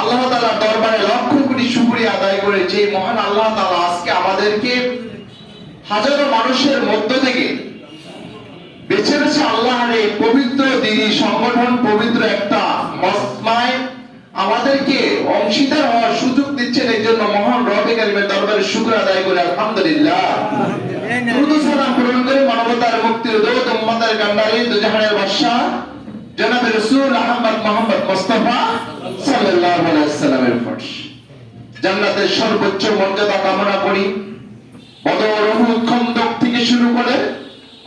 আল্লাহ তাআলার দরবারে লক্ষ কোটি শুকরিয়া আদায় করে যে মহান আল্লাহ তাআলা আজকে আমাদেরকে হাজারো মানুষের মধ্য থেকে বেছে বেছে আল্লাহর এই পবিত্র দিনী সংগঠন, পবিত্র একটা মসমায় আমাদেরকে অংশীদার হওয়ার সুযোগ দিচ্ছেন। এই জন্য মহান রবে কারিমের দরবারে শুক্র আদায় করে আলহামদুলিল্লাহ। মানবতার মুক্তির দৌত, উম্মতের কান্ডারি দুজাহানের বাদশাহ জনাব রাসূল আহমদ মোহাম্মদ মুস্তাফা সাল্লাল্লাহু আলাইহি সাল্লামের ফরজ। জান্নাতের সর্বোচ্চ মর্যাদা কামনা করি। বদর, উহুদ, খন্দক থেকে শুরু করে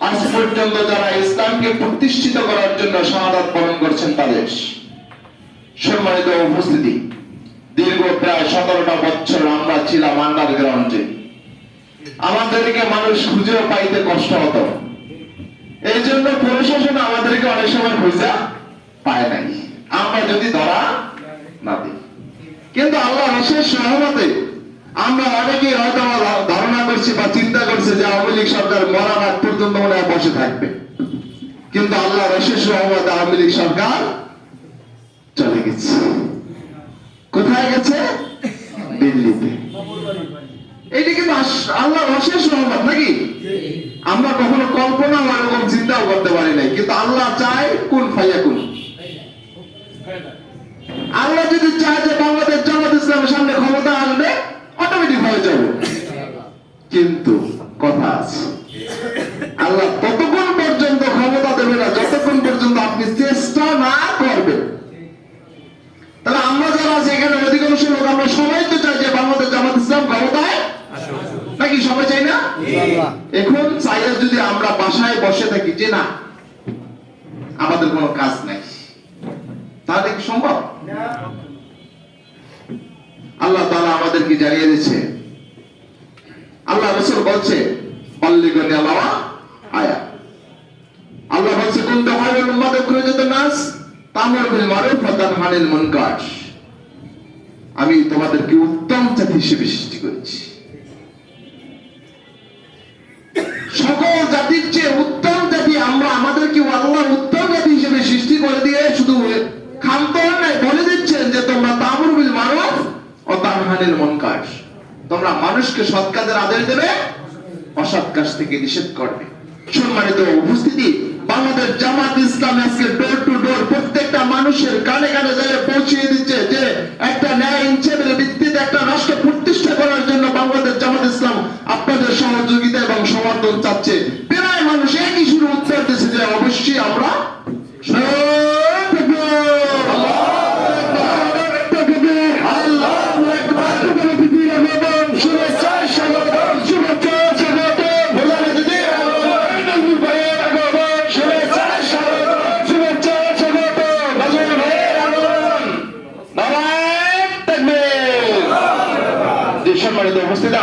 আজ পর্যন্ত যারা ইসলামকে প্রতিষ্ঠিত করার জন্য শাহাদাত বরণ করছেন তাদের সম্মানিত উপস্থিতি। দীর্ঘ প্রায় সতেরোটা বছর আমরা ছিলাম আন্ডারগ্রাউন্ডে আমাদেরকে মানুষ খুঁজেও পাইতে কষ্ট হতো। এই জন্য প্রশাসন আমাদেরকে অনেক সময় খুঁজা পায় নাই। আমরা যদি ধরা না দিই। কিন্তু আল্লাহ বিশেষ সহমতে আমরা অনেকেই হয়তো ধারণা করছি বা চিন্তা করছি যে আওয়ামী লীগ সরকার মরার আগ পর্যন্ত মনে হয় বসে থাকবে। কিন্তু আল্লাহ বিশেষ সহমতে আওয়ামী লীগ সরকার চলে গেছে। কোথায় গেছে? দিল্লিতে। এইটা কিন্তু আল্লাহর অশেষ রহমত নাকি? আমরা কখনো কল্পনা এরকম চিন্তাও করতে পারি নাই কিন্তু আল্লাহ চায় কোন ফাইয়া কোন আল্লাহ যদি চায় যে বাংলাদেশ জামাত ইসলামের সামনে ক্ষমতা আসবে অটোমেটিক হয়ে যাবে। কিন্তু কথা আছে আল্লাহ ততক্ষণ পর্যন্ত ক্ষমতা দেবে না যতক্ষণ পর্যন্ত আপনি চেষ্টা না করবেন। তাহলে আমরা যারা আছি এখানে অধিকাংশ লোক আমরা সবাই তো চাই যে বাংলাদেশ জামাত ইসলাম ক্ষমতায় নাকি সবাই চাই না? এখন চাইলে যদি আমরা বাসায় বসে থাকি, যে না, আমাদের কোনো কাজ নাই, তাহলে কি সম্ভব? আল্লাহ তাআলা আমাদেরকে জানিয়ে দিচ্ছে আল্লাহ রসুল বলছে পল্লিগণে আয়া আল্লাহ বলছে, কোন করে যেত নাস, তামর বিল মারুফ আমি তোমাদেরকে উত্তম জাতি হিসেবে সৃষ্টি করেছি। ও তানহানিল মুনকার তোমরা মানুষকে সৎ কাজের আদেশ দেবে অসৎ কাজ থেকে নিষেধ করবে। সম্মানিত উপস্থিতি, বাংলাদেশ জামাত ইসলাম আজকে ডোর টু ডোর প্রত্যেকটা মানুষের কানে কানে যায় পৌঁছিয়ে দিচ্ছে যে একটা ন্যায় ইনসাফের ভিত্তিতে একটা রাষ্ট্র প্রতিষ্ঠা করার জন্য বাংলাদেশ জামাত ইসলাম আপনাদের সহযোগিতা এবং সমর্থন চাচ্ছে।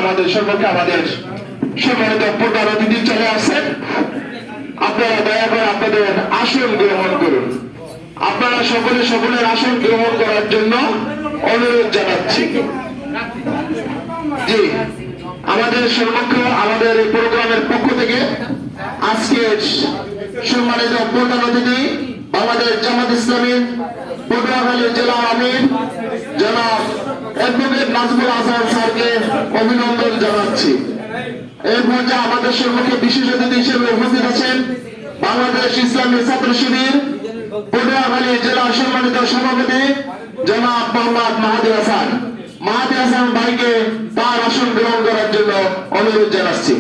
আমাদের সম্পর্কে আমাদের সম্মানিত প্রধান অতিথি চলে আসছেন। আপনারা দয়া করে আপনাদের আসন গ্রহণ করুন। আপনারা সকলে সকলের আসন গ্রহণ করার জন্য অনুরোধ জানাচ্ছি। জি, আমাদের সর্বক্ষ আমাদের এই প্রোগ্রামের পক্ষ থেকে আজকে সম্মানিত প্রধান অতিথি, বাংলাদেশ জামাত ইসলামী, পটুয়াখালী জেলা আমির জনাব অ্যাডভোকেট নাজমুল আজহার স্যারকে অভিনন্দন জানাচ্ছি। এর মধ্যে আমাদের সম্মুখে বিশেষ অতিথি হিসেবে উপস্থিত আছেন বাংলাদেশ ইসলামী ছাত্র শিবির, পটুয়াখালী জেলা সম্মানিত সভাপতি জনাব মোহাম্মদ মাহাদি হাসান। মাহাদি হাসান ভাইকে তার আসন গ্রহণ করার জন্য অনুরোধ জানাচ্ছি।